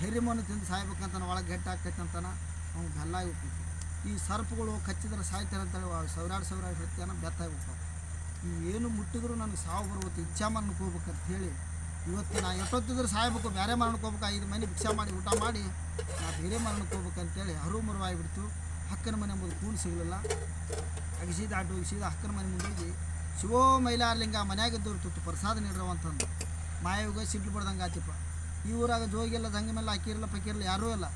ಧೈರ್ಯ ಮಣ್ಣು ತಿಂದು ಸಾಯ್ಬೇಕಂತಾನೆ, ಒಳಗೆ ಗಟ್ಟಿ ಆಕೈತೆ ಅವ್ನು ಬೆಲ್ಲ ಆಗಿಬಿಟ್ಟು ಈ ಸರ್ಪಗಳು ಕಚ್ಚಿದ್ರೆ ಸಾಯ್ತಾರೆ ಅಂತೇಳಿ ಸಾವಿರಾರು ಸಾವಿರಾರು ಹತ್ಯಾನ ಬೆತ್ತ ಹೋಗ್ತಾವೆ ನೀವು ಏನು ಮುಟ್ಟಿದ್ರು ನನಗೆ ಸಾವು ಬರ್ಬೋದು ಇಚ್ಛಾ ಮರಣಕ್ಕೆ ಹೋಗ್ಬೇಕಂತ ಹೇಳಿ ಇವತ್ತು ನಾ ಎಷ್ಟೊತ್ತಿದ್ರೆ ಸಾಯ್ಬೇಕು ಬೇರೆ ಮರಣಕ್ಕೆ ಹೋಗ್ಬೇಕು, ಐದು ಮನೆ ಭಿಕ್ಷಾ ಮಾಡಿ, ಊಟ ಮಾಡಿ, ನಾ ಬೇರೆ ಮರಣಕ್ಕೆ ಹೋಗ್ಬೇಕಂತೇಳಿ ಹರು ಮರವಾಗಿಬಿಡ್ತು. ಹಕ್ಕನ ಮನೆ ಮುಂದೆ ಕೂಣ್ ಸಿಗಲಿಲ್ಲ. ಅಗಿಸಿದ ಆಟು ಅಗಿಸಿದ ಹಕ್ಕನ ಮನೆ ಮುಂದೆ ಹೋಗಿ, ಶಿವೋ ಮೈಲಾರ್ಲಿಂಗ ಮನೆಯಾಗಿದ್ದವ್ರು ತುತ್ತು ಪ್ರಸಾದ ನೀಡ್ರವಂತಂದು ಮಾಯವಾಗ ಸಿಡ್ಲು ಬಡ್ದಂಗೆ ಆತಿಪ್ಪ ಈ ಊರಾಗ ಜೋಗಿಲ್ಲ ಮೇಲೆ ಹಾಕಿರಲ್ಲ ಪಕ್ಕಿರಲ್ಲ ಯಾರೂ ಇಲ್ಲ.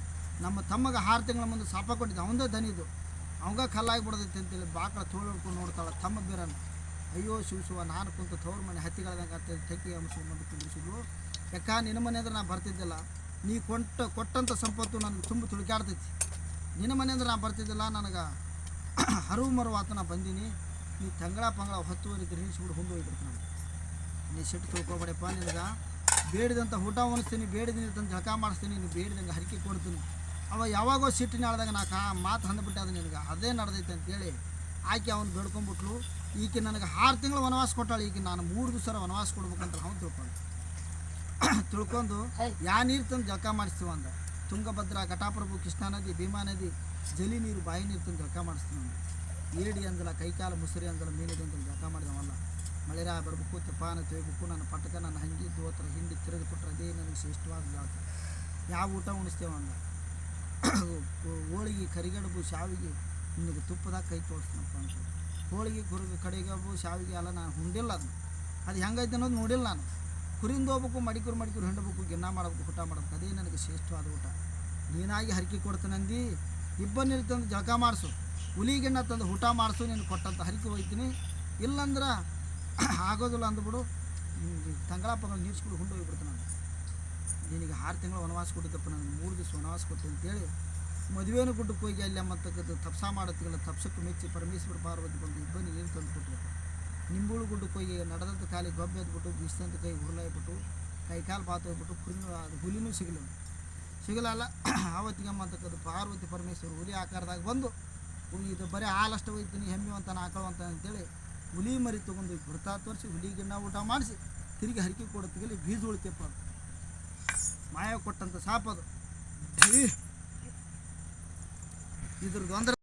ನಮ್ಮ ತಮ್ಮಗೆ ಆರು ತಿಂಗಳ ಮುಂದೆ ಸಾಪ ಕೊಟ್ಟಿದ್ದೆ. ಅವಂದೇ ದನಿದು ಅವಂಗ ಕಲ್ಲಾಗಿ ಬಿಡದೈತೆ ಅಂತೇಳಿ ಬಾಕಳ ತೋಳು ಹಿಡ್ಕೊಂಡು ನೋಡ್ತಾಳೆ ತಮ್ಮ ಬೇರನ್ನು ಅಯ್ಯೋ ಶಿವ ನಾನು ಕುಂತ ತವ್ರ ಮನೆ ಹತ್ತಿಗಳದಂಗೆ ಅಂತ ತೆಕ್ಕಿ ಅಂಶ ಮುಂದೆ ಕುಂದಿಸಿದ್ವು ಯಾಕ, ನಿನ್ನ ಮನೆ ಅಂದ್ರೆ ನಾನು ಬರ್ತಿದ್ದಿಲ್ಲ. ನೀ ಕೊಟ್ಟ ಕೊಟ್ಟಂಥ ಸಂಪತ್ತು ನನಗೆ ತುಂಬ ತುಳುಕಾಡ್ತೈತಿ. ನಿನ್ನ ಮನೆ ಅಂದ್ರೆ ನಾನು ಬರ್ತಿದ್ದಿಲ್ಲ, ನನಗೆ ಹರವು ಮರು ಆತ, ನಾ ಬಂದೀನಿ. ನೀ ತಂಗಳ ಪಂಗಳ ಹತ್ತುವರೆ ಗ್ರಹಿಸ್ಬಿಟ್ಟು ಹೊಂದು ಹೋಗ್ಬಿಡ್ತು ನಾನು. ನೀ ಸಿಟ್ಟು ತಿಳ್ಕೊಬೇಡಪ್ಪ ನಿನಗೆ. ಬೇಡಿದಂಥ ಊಟ ಉಣಿಸ್ತೀನಿ ಬೇಡಿದ್ದೀನಿ ತಂದು ಜಳಕ ಮಾಡಿಸ್ತೀನಿ ನೀನು ಬೇಡಿದಂಗೆ ಹರಕೆ ಕೊಡ್ತೀನಿ. ಅವ ಯಾವಾಗೋ ಸಿಟ್ಟಿನ ಆಳ್ದಾಗ ನಾ ಕಾ ಮಾತು ಹಂದ್ಬಿಟ್ಟೆ ಅದು ನಿನಗೆ. ಅದೇ ನಡೆದೈತೆ ಅಂತೇಳಿ ಆಕೆ ಅವ್ನು ಬೇಡ್ಕೊಂಬಿಟ್ಲು. ಈಕೆ ನನಗೆ ಆರು ತಿಂಗಳು ವನವಾಸ ಕೊಟ್ಟಾಳೆ. ಈಕೆ ನಾನು ಮೂರು ದಿವಸ ವನವಾಸ ಕೊಡ್ಬೇಕಂತ ಅವ್ನು ತಿಳ್ಕೊಂಡು ತಿಳ್ಕೊಂಡು ಯಾ ನೀರು ತಂದು ಜಳಕ ಮಾಡಿಸ್ತೀವ ಅಂದ. ತುಂಗಭದ್ರಾ ಘಟಾಪ್ರಭು ಕೃಷ್ಣಾ ನದಿ ಭೀಮಾ ನದಿ ಜಲಿ ನೀರು ಬಾಯಿ ನೀರು ತಂದು ಜಳಕ ಮಾಡಿಸ್ತೀವಿ ಏಡಿ ಅಂದಲ್ಲ ಕೈಕಾಲು ಮುಸರಿ ಅಂದಲ್ಲ ಮೀನಿದೆ ಅಂತ ಜಳಕ ಮಾಡಿದವಲ್ಲ. ಮಳೆರ ಬರ್ಬೇಕು ತೆಪಾನ ತೊಯ್ಬೇಕು ನನ್ನ ಪಟ್ಟಕ ನನ್ನ ಹಂಗಿ ದೋತ್ರ ಹಿಂಡಿ ತಿರುಗಿ ಕೊಟ್ಟರೆ ಅದೇ ನನಗೆ ಶ್ರೇಷ್ಠವಾದ ಜಾತ ಯಾವ ಊಟ ಉಣಿಸ್ತೇವೆ ಅಂದ ಹೋಳಿಗೆ ಕರಿಗಡುಬು ಶಾವಿಗೆ ನಿನಗೆ ತುಪ್ಪದಾಗ ಕೈ ತೋರಿಸ್ತೀನಪ್ಪ ಅಂತ. ಹೋಳಿಗೆ ಕುರುಗ ಕಡೆಗಬು ಶಾವಿಗೆ ಅಲ್ಲ, ನಾನು ಉಂಡಿಲ್ಲ ಅದು. ಅದು ಹೆಂಗೈತೆ ಅನ್ನೋದು ನೋಡಿಲ್ಲ ನಾನು. ಕುರಿಂದ ಹೋಗ್ಬೇಕು, ಮಡಿಕೂರು ಮಡಿಕೂರು ಹಿಂಡಬೇಕು, ಗಿನ್ನ ಮಾಡಬೇಕು, ಊಟ ಮಾಡಬೇಕು, ಅದೇ ನನಗೆ ಶ್ರೇಷ್ಠವಾದ ಊಟ. ನೀನಾಗಿ ಹರಕೆ ಕೊಡ್ತಾನಂದು ಇಬ್ಬರು ತಂದು ಜಳಕ ಮಾಡಿಸು. ಹುಲಿಗಿಣ್ಣ ತಂದು ಊಟ ಮಾಡಿಸು, ನೀನು ಕೊಟ್ಟಂತ ಹರಕೆ ಹೋಗ್ತೀನಿ. ಇಲ್ಲಂದ್ರೆ ಆಗೋದಿಲ್ಲ ಅಂದ್ಬಿಡು. ತಂಗಳಪ್ಪಗಳು ನೀರ್ಸ್ಕೊಂಡು ಹುಂಡು ಹೋಗಿಬಿಡ್ತು ನಾನು. ನಿನಗೆ ಆರು ತಿಂಗಳು ವನವಾಸ ಕೊಟ್ಟಿದ್ದಪ್ಪ ನನಗೆ ಮೂರು ದಿವಸ ವನವಾಸ ಕೊಟ್ಟೆ ಅಂತೇಳಿ ಮದುವೆನೂ ಗುಡ್ಡಕ್ಕೆ ಹೋಗಿ ಅಲ್ಲಿ ಮತ್ತಕ್ಕದ್ದು ತಪ್ಸ ಮಾಡತ್ತಿಲ್ಲ ತಪ್ಸಕ್ಕೆ ಮೆಚ್ಚಿ ಪರಮೇಶ್ವರ ಪಾರ್ವತಿ ಬಂದು ಇಬ್ಬನಿ ನೀರು ತಂದು ಕೊಟ್ಟರು. ನಿಂಬುಳು ಗುಡ್ಡಕ್ಕೆ ಹೋಗಿ ನಡೆದಂಥ ಕಾಲಿಗೆ ಗೊಬ್ಬೆ ಎದ್ಬಿಟ್ಟು ಬೀಸಂತ ಕೈ ಉರುಳಾಗ್ಬಿಟ್ಟು ಕೈ ಕಾಲು ಪಾತು ಹೋಗ್ಬಿಟ್ಟು, ಕುರಿನೂ ಅದು ಹುಲಿನೂ ಸಿಗಲಿಲ್ಲ. ಸಿಗಲಲ್ಲ ಆವತ್ತಿಗೆ ಅಂತಕ್ಕದ್ದು ಪಾರ್ವತಿ ಪರಮೇಶ್ವರ ಹುಲಿ ಆಕಾರದಾಗ ಬಂದು ಇದು ಬರೀ ಹಾಲಷ್ಟು ಹೋಗ್ತೀನಿ ಹೆಮ್ಮೆ ಅಂತ ಆಕಳು ಅಂತ ಅಂತೇಳಿ ಹುಲಿ ಮರಿ ತೊಗೊಂಡು ಗುರ್ತಾ ತೋರಿಸಿ ಹುಲಿ ಊಟ ಮಾಡಿಸಿ, ತಿರುಗಿ ಹರಕೆ ಕೊಡತ್ತಿಗೆ ಬೀಜ ಉಳಿತಪ್ಪ ಅದು. ಮಾಯ ಕೊಟ್ಟಂಥ ಸಾಪದು ಇದ್ರದ್ದು ಅಂದ್ರೆ